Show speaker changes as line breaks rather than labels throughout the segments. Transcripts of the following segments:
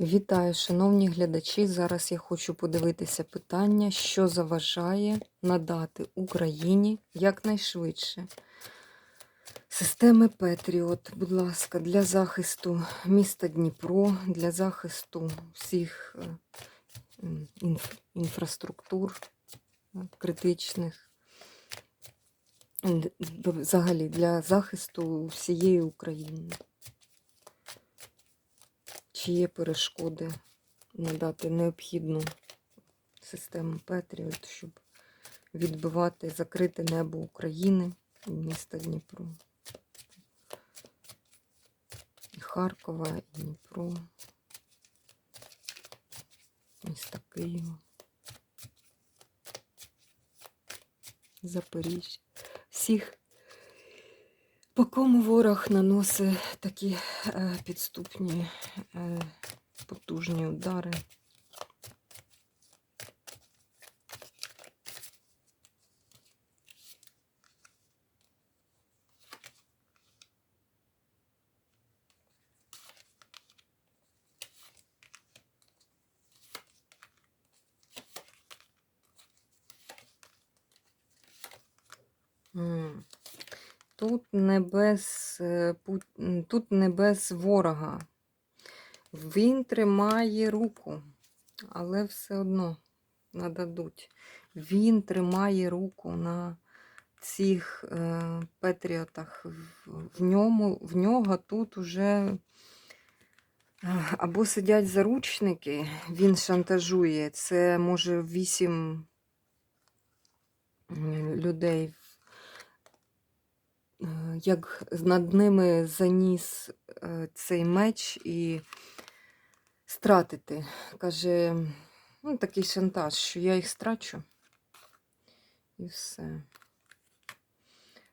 Вітаю, шановні глядачі. Зараз я хочу подивитися питання, що заважає надати Україні якнайшвидше системи Петріот, будь ласка, для захисту міста Дніпро, для захисту всіх е, інф- інфраструктур е, критичних, взагалі для захисту всієї України. Чи є перешкоди надати необхідну систему Петріот, щоб відбивати закрите небо України міста Дніпро? І Харкова, і Дніпро, міста Києва, Запоріжжя. Всіх, по кому ворог наносить такі е, підступні, е, потужні удари. М. Тут не без, е, тут не без ворога. Він тримає руку, але все одно нададуть. Він тримає руку на цих е, патріотах. В, ньому, в нього тут уже е, або сидять заручники, він шантажує. Це може вісім людей як над ними заніс е, цей меч і стратити. Каже, ну, такий шантаж, що я їх страчу. І все.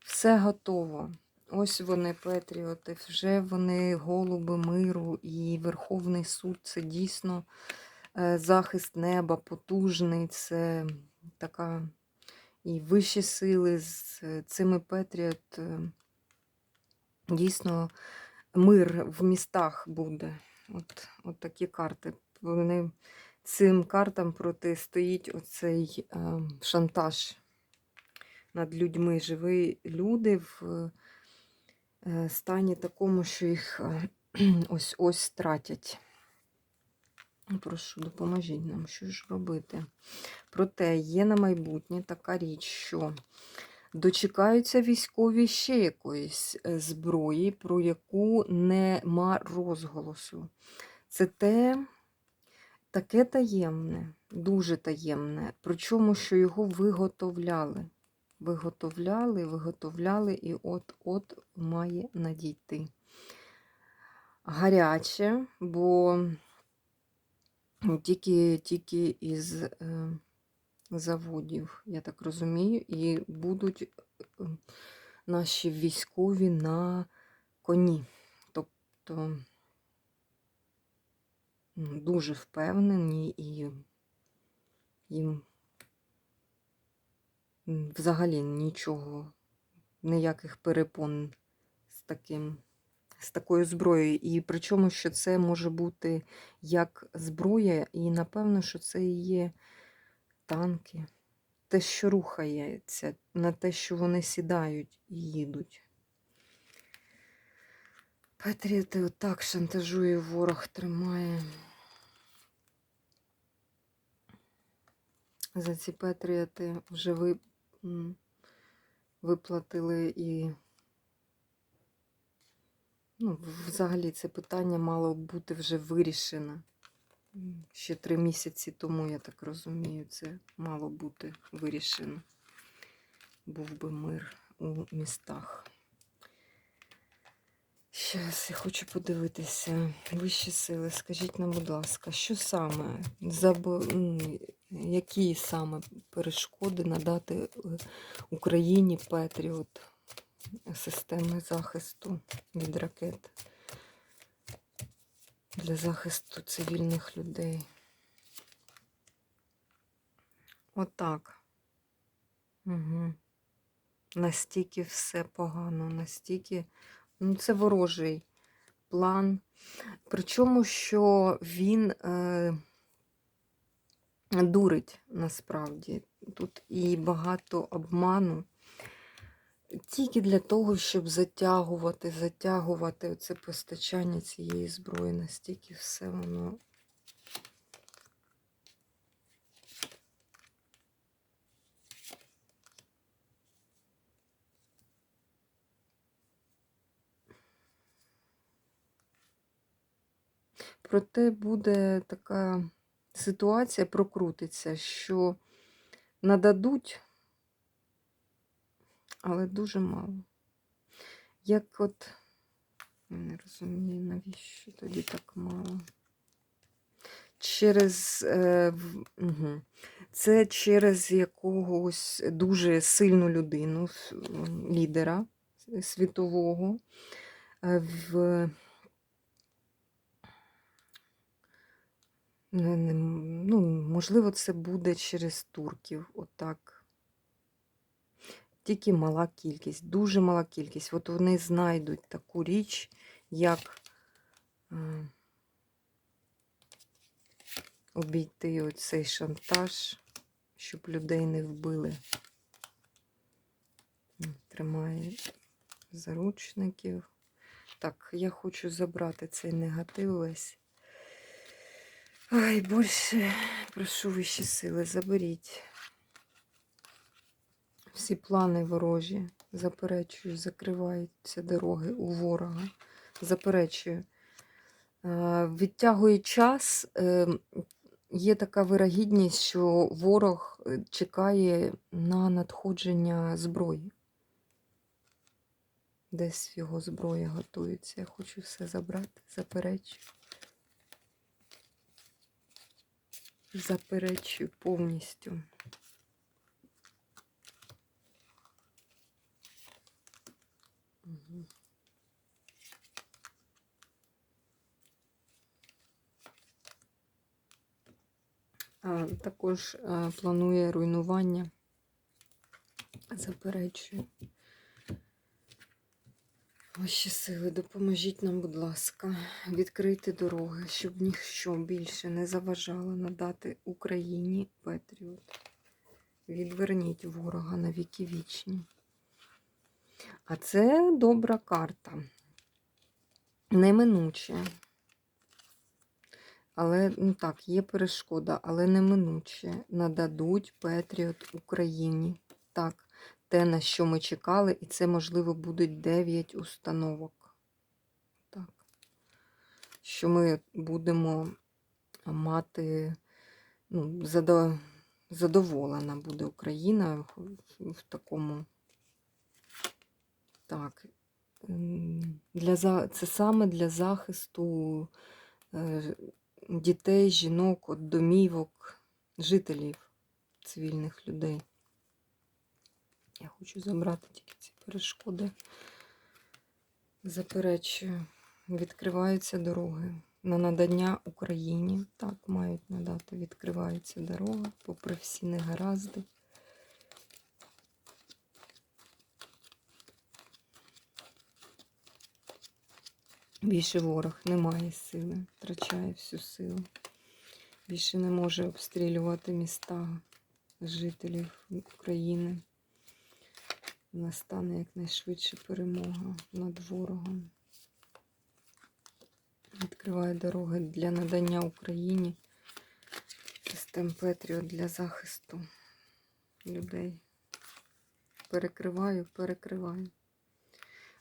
Все готово. Ось вони, патріоти, вже вони голуби миру і Верховний суд це дійсно е, захист неба, потужний, це така і вищі сили з е, цими Петріот. Дійсно, мир в містах буде. От, от такі карти. Вони цим картам протистоїть оцей шантаж над людьми. Живі люди в стані такому, що їх ось ось тратять. Прошу, допоможіть нам, що ж робити. Проте є на майбутнє така річ, що дочекаються військові ще якоїсь е, зброї, про яку нема розголосу. Це те, таке таємне, дуже таємне, причому, що його виготовляли. Виготовляли, виготовляли, і от-от має надійти. Гаряче, бо тільки, тільки із е, заводів, я так розумію, і будуть е, наші військові на коні. Тобто дуже впевнені і їм взагалі нічого, ніяких перепон з таким. З такою зброєю, і причому, що це може бути як зброя, і напевно, що це і є танки, те, що рухається, на те, що вони сідають і їдуть. Патріоти отак шантажує ворог, тримає. За ці патріоти вже ви, виплатили і. Ну, взагалі це питання мало бути вже вирішено. Ще три місяці тому, я так розумію, це мало бути вирішено. Був би мир у містах. Зараз я хочу подивитися. Вищі сили, скажіть нам, будь ласка, що саме, забо... які саме перешкоди надати е, Україні Петріот системи захисту від ракет для захисту цивільних людей? Отак. Угу. Настільки все погано, настільки. Ну, це ворожий план. Причому, що він е, дурить насправді. Тут і багато обману. Тільки для того, щоб затягувати, затягувати це постачання цієї зброї, настільки все воно. Проте буде така ситуація, прокрутиться, що нададуть, але дуже мало. Як от, я не розумію, навіщо тоді так мало. Через е, угу. це через якогось дуже сильну людину, лідера світового. е, В ну, можливо, це буде через турків, отак. Тільки мала кількість, дуже мала кількість. От вони знайдуть таку річ, як е, обійти оцей шантаж, щоб людей не вбили. Тримає заручників. Так, я хочу забрати цей негатив весь. Ай, більше прошу вищі сили, заберіть. Всі плани ворожі, заперечую, закриваються дороги у ворога. Заперечую. Е, Відтягує час. е, Є така вирогідність, що ворог е, чекає на надходження зброї. Десь його зброя готується. Я хочу все забрати, заперечую. Заперечую повністю. Також планує руйнування. Заперечую. Ваші сили, допоможіть нам, будь ласка, відкрити дороги, щоб ніщо більше не заважало надати Україні Петріот. Відверніть ворога на віки вічні. А це добра карта. Неминуче. Але, ну так, є перешкода, але неминуче нададуть Петріот Україні. Так, те, на що ми чекали, і це, можливо, будуть 9 установок. Так. Що ми будемо мати, ну, задоволена буде Україна в, такому. Так. Для, це саме для захисту е, дітей, жінок, от домівок, жителів, цивільних людей. Я хочу забрати тільки ці перешкоди. Заперечую. Відкриваються дороги. На надання Україні. Так, мають надати. відкриваються дороги, попри всі негаразди. Більше ворог не має сили, втрачає всю силу. Більше не може обстрілювати міста жителів України. Настане якнайшвидше перемога над ворогом. Відкриває дороги для надання Україні систем Петріот для захисту людей. Перекриваю, перекриваю.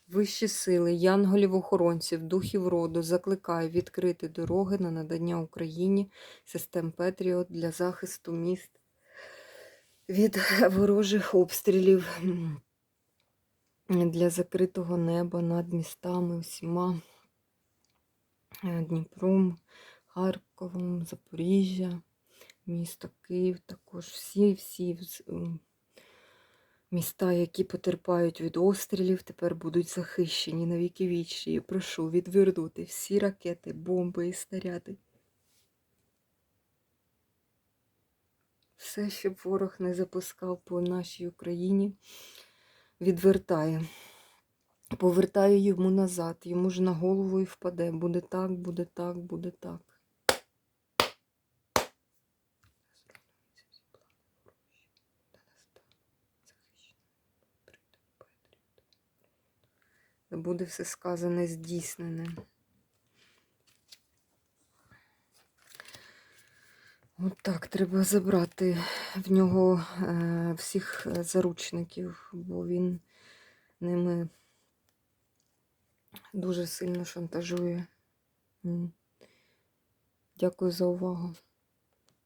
Вищі сили, янголів-охоронців, духів роду закликаю відкрити дороги на надання Україні систем Петріот для захисту міст від ворожих обстрілів. Для закритого неба над містами всіма е, Дніпром, Харковом, Запоріжжя, місто Київ, також всі-всі вз- м, міста, які потерпають від обстрілів, тепер будуть захищені на віки вічні. Я Прошу відвернути всі ракети, бомби і снаряди. Все, щоб ворог не запускав по нашій Україні, відвертає. повертаю йому назад, йому ж на голову і впаде. Буде так, буде так, буде так. Буде все сказане, здійснене. От так, треба забрати в нього е, всіх заручників, бо він ними дуже сильно шантажує. Дякую за увагу.